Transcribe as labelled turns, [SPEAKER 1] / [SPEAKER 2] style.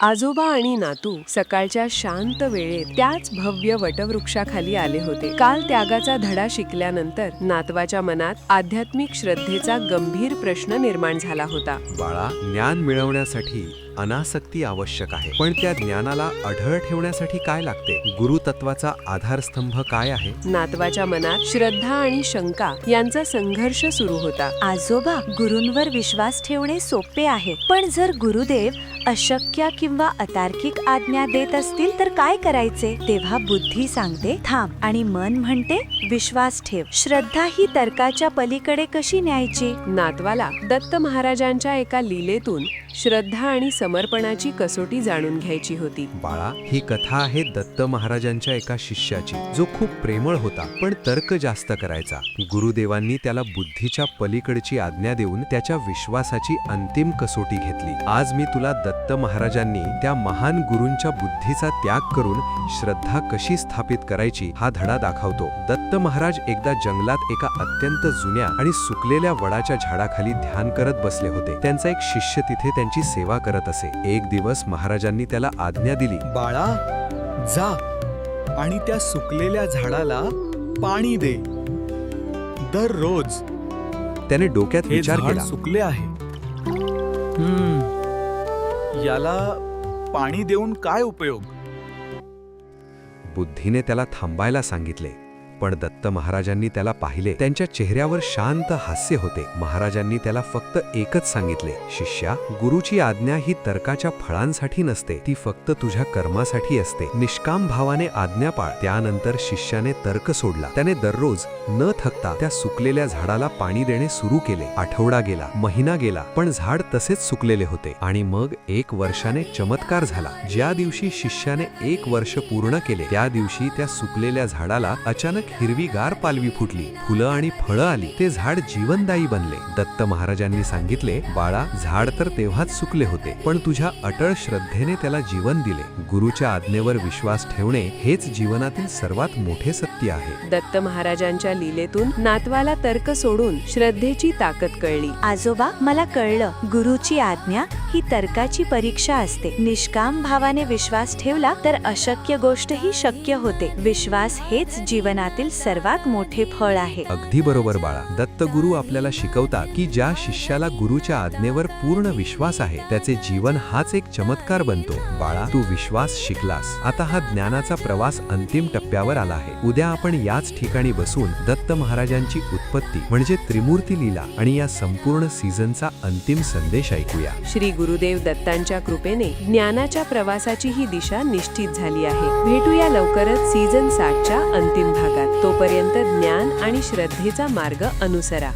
[SPEAKER 1] आजोबा आणि नातू सकाळच्या शांत वेळेत त्याच भव्य वटवृक्षाखाली आले होते. काल त्यागाचा धडा शिकल्यानंतर नातवाच्या मनात आध्यात्मिक श्रद्धेचा गंभीर प्रश्न निर्माण झाला होता.
[SPEAKER 2] बाळा ज्ञान मिळवण्यासाठी अनासक्ती आवश्यक आहे. पण त्या ज्ञानाला अढळ ठेवण्यासाठी काय लागते? गुरुतत्वाचा आधारस्तंभ काय आहे?
[SPEAKER 1] नातवाच्या मनात श्रद्धा आणि शंका यांचा संघर्ष सुरू होता.
[SPEAKER 3] आजोबा गुरूंवर विश्वास ठेवणे सोपे आहे. पण जर गुरुदेव अशक्य किंवा अतार्किक आज्ञा देत असतील तर काय करायचे? तेव्हा बुद्धी सांगते थांब. आणि मन म्हणते विश्वास ठेव. श्रद्धा ही तर्काच्या पलीकडे कशी न्यायची?
[SPEAKER 1] नातवाला दत्त महाराजांच्या एका लीलेतून श्रद्धा आणि समर्पणाची कसोटी जाणून घ्यायची होती.
[SPEAKER 2] बाळा ही कथा आहे दत्त महाराजांच्या एका शिष्याची जो खूप प्रेमळ होता पण तर्क जास्त करायचा. गुरुदेवांनी त्याला बुद्धीच्या पलीकडची आज्ञा देऊन त्याच्या विश्वासाची अंतिम कसोटी घेतली. आज मी तुला दत्त महाराजांनी त्या महान गुरूंच्या बुद्धीचा त्याग करून श्रद्धा कशी स्थापित करायची हा धडा दाखवतो. दत्त महाराज एकदा जंगलात एका अत्यंत जुन्या आणि सुकलेल्या वडाच्या झाडाखाली ध्यान करत बसले होते. त्यांचा एक शिष्य तिथे त्यांची सेवा करत असे. एक दिवस महाराजांनी त्याला आज्ञा दिली.
[SPEAKER 4] बाळा जा आणि त्या सुकलेल्या झाडाला पाणी दे. दररोज
[SPEAKER 2] त्याने डोक्यात विचार केला.
[SPEAKER 4] सुकले आहे. हम्म, याला पाणी देऊन काय उपयोग?
[SPEAKER 2] बुद्धीने त्याला थांबायला सांगितले. पण दत्त महाराजांनी त्याला पाहिले. त्यांच्या चेहऱ्यावर शांत हास्य होते. महाराजांनी त्याला फक्त एकच सांगितले शिष्या गुरुची आज्ञा ही तर्काच्या फळांसाठी नसते. ती फक्त तुझ्या कर्मासाठी असते. निष्काम भावाने आज्ञा पाळ. त्यानंतर शिष्याने तर्क सोडला. त्याने दररोज न थकता त्या सुकलेल्या झाडाला पाणी देणे सुरू केले. आठवडा गेला महिना गेला पण झाड तसेच सुकलेले होते. आणि मग एक वर्षाने चमत्कार झाला. ज्या दिवशी शिष्याने एक वर्ष पूर्ण केले त्या दिवशी त्या सुकलेल्या झाडाला अचानक हिरवीगार पालवी फुटली. फुलं आणि फळं आली. ते झाड जीवनदायी बनले. दत्त महाराजांनी सांगितले बाळा झाड तर तेव्हाच सुकले होते. पण तुझ्या अटळ श्रद्धेने त्याला जीवन दिले. गुरुच्या आज्ञेवर विश्वास ठेवणे हेच जीवनातील सर्वात मोठे सत्य आहे.
[SPEAKER 1] दत्त महाराजांच्या लीलेतून नातवाला तर्क सोडून श्रद्धेची ताकद कळली.
[SPEAKER 3] आजोबा मला कळलं गुरुची आज्ञा ही तर्काची परीक्षा असते. निष्काम भावाने विश्वास ठेवला तर अशक्य गोष्टही शक्य होते. विश्वास हेच जीवनातील सर्वात मोठे फळ आहे.
[SPEAKER 2] अगदी बरोबर बाळा. दत्तगुरु आपल्याला शिकवतात की ज्या शिष्याला गुरुच्या आज्ञेवर पूर्ण विश्वास आहे त्याचे जीवन हाच एक चमत्कार बनतो. बाळा तू विश्वास शिकलास. आता हा ज्ञानाचा प्रवास अंतिम टप्प्यावर आला आहे. उद्या आपण याच ठिकाणी बसून दत्त महाराजांची उत्पत्ती म्हणजे त्रिमूर्ती लीला आणि या संपूर्ण सीझनचा अंतिम संदेश ऐकूया.
[SPEAKER 1] श्री गुरुदेव दत्तांच्या कृपेने ज्ञानाच्या प्रवासाची ही दिशा निश्चित झाली आहे. भेटूया लवकरच सीझन साठच्या अंतिम भागात. तोपर्यंत ज्ञान आणि श्रद्धेचा मार्ग अनुसरा.